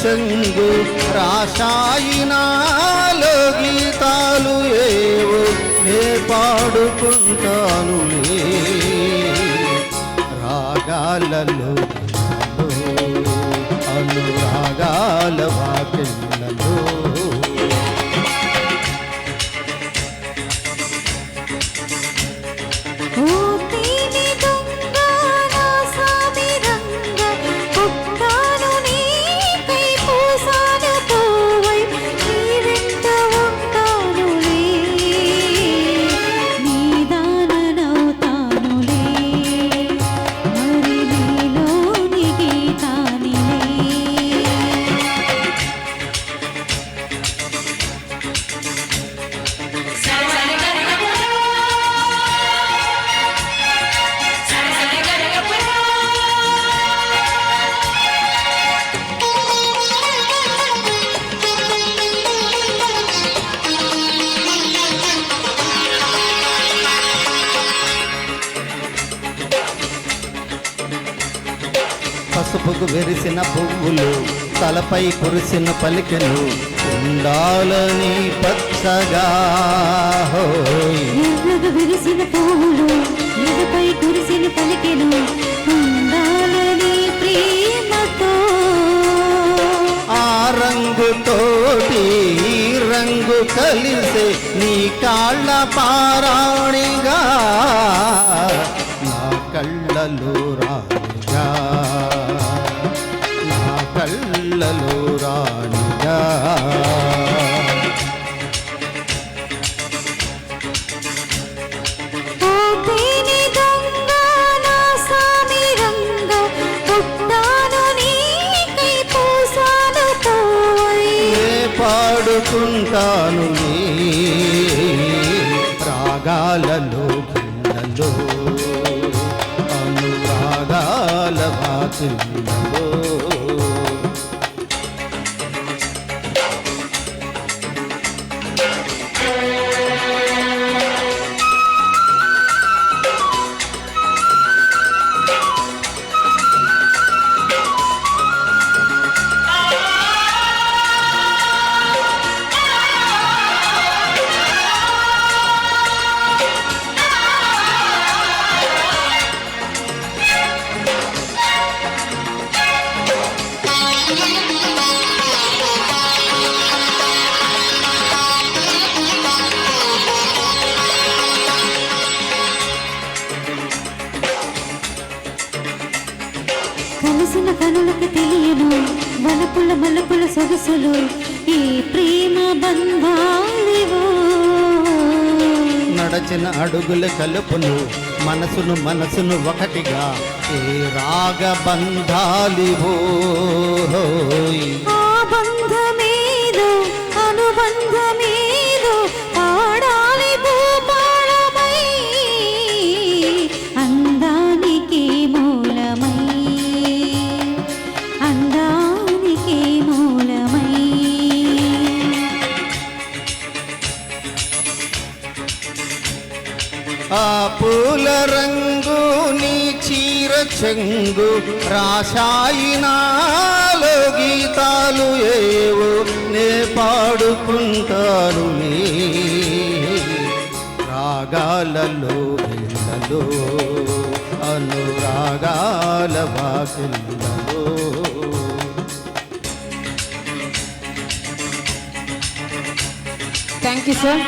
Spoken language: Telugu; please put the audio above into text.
సంగు రాసాయినాలో గీతాలు ఏవో నే పాడుకుంటాను రాగాలలో అనురాగాల పసుపుకు వెరిసిన పువ్వులు తలపై కురిసిన పలికెను ఉండాలని పచ్చగా ఎర్రగా విరిసిన పువ్వులు ఎదపై కురిసిన పలికెను ఉండాలని ప్రేమతో. ఆ రంగుతోటి రంగు కలిసే నీ కాళ్ళ పారాణిగా నా కళ్ళలో నే పాడుకుంటాను నీ రాగాలలో గిన్నెలో అనురాగాల వాకిళ్ళలో. కనులకు తెలియను వలపుల మలపుల సొగసులు ఈ ప్రేమ బంధాలివో. నడచిన అడుగుల కలుపును మనసును మనసును ఒకటిగా ఏ రాగ బంధాలివో ఆ బంధమేదో ఆ పూల రంగు నీ చీర చెంగు రాశాయినాలో గీతాలు ఏవో నే పాడుకుంటాను నీ. రాగాలలో పిల్లలో అనురాగాల వాకిళ్ళలో. Thank you sir